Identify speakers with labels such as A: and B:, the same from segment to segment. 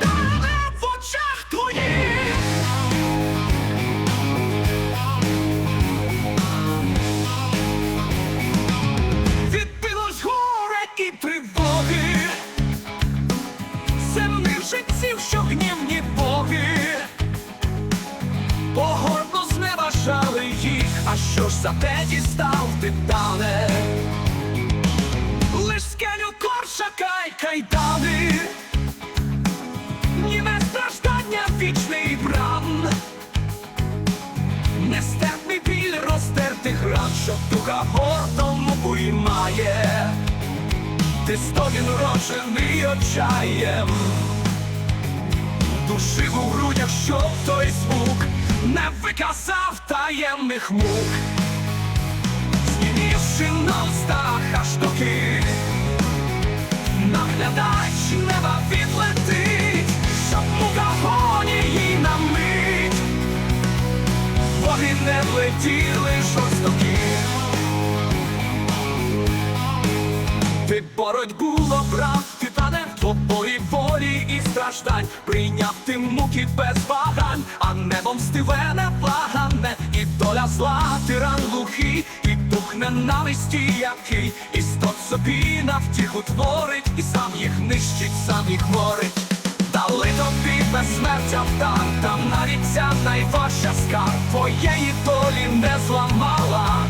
A: тебе в очах твоїх Відбилось горе і тривоги, земних житців, що гнівні боги, погорно зневажали їх, а що ж за те дістав титане? Лиш скелю коршака й кайда. Ран, що духа гордому уймає, ти стогін рожений очаєм, душив у грудях, щоб той звук не виказав таємних мук, знімівши на устах аж доки наглядач неба відлетить, щоб мука гонії на мить, боги не влетіли Ти боротьбу обрав, титане, твої волі і страждань, прийняв ти муки без вагань, а небом мстиве невлагане, і доля зла, тиран глухий, і дух ненависті, який істот собі на втіху творить, і сам їх нищить, сам їх морить. Дали тобі безсмертя вдар, там навіть ця найважча скарб твоєї долі не зламала.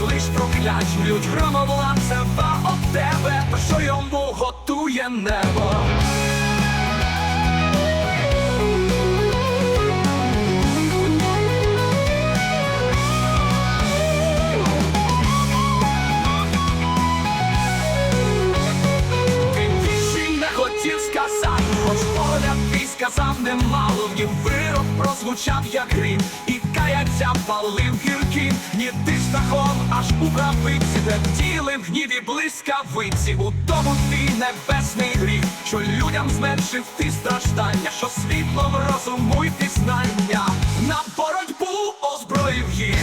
A: Лиш проклять Лють громовладцева от тебе, що йому готує небо. Сказав немало, в нім вирок прозвучав, як грім, і каяття палив гірким, ні ти страхом, аж у правиці, де втіли в гніві блискавиці, у тому твій небесний гріх, що людям зменшив ти страждання, що світлом розуму й пізнання, на боротьбу озброїв їх.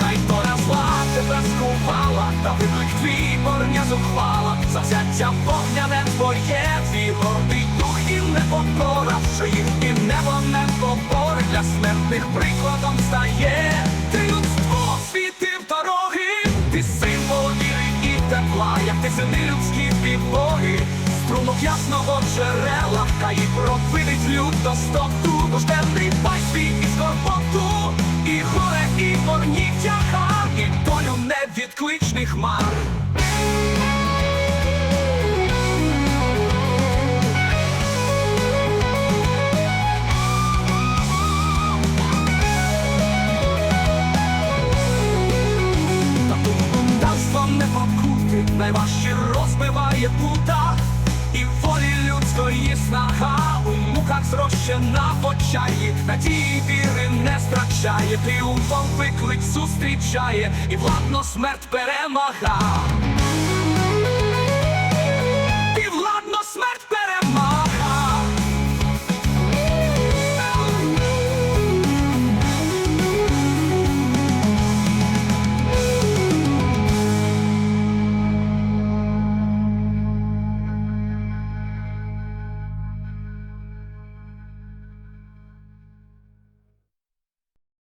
A: Хай доля зла тебе скувала, та виклик твій борня зухвала, Завзяття вогняне твоє, твій гордий дух і непокора, що їх і небо не побори для смертних прикладом стає. Ти людство світив дороги, ти символ віри і тепла, як ти сини людські підлоги, струмок ясного джерела, хай і провидить люд до стоту, темний пай свій і скорботу, і горе, і горні тягар, і долю невідкличних хмар. Найважче розбиває пута, і волі людської снага у муках зрощена в очаї, надії віри не страчає, тріумфом виклик зустрічає, і владно смерть перемага.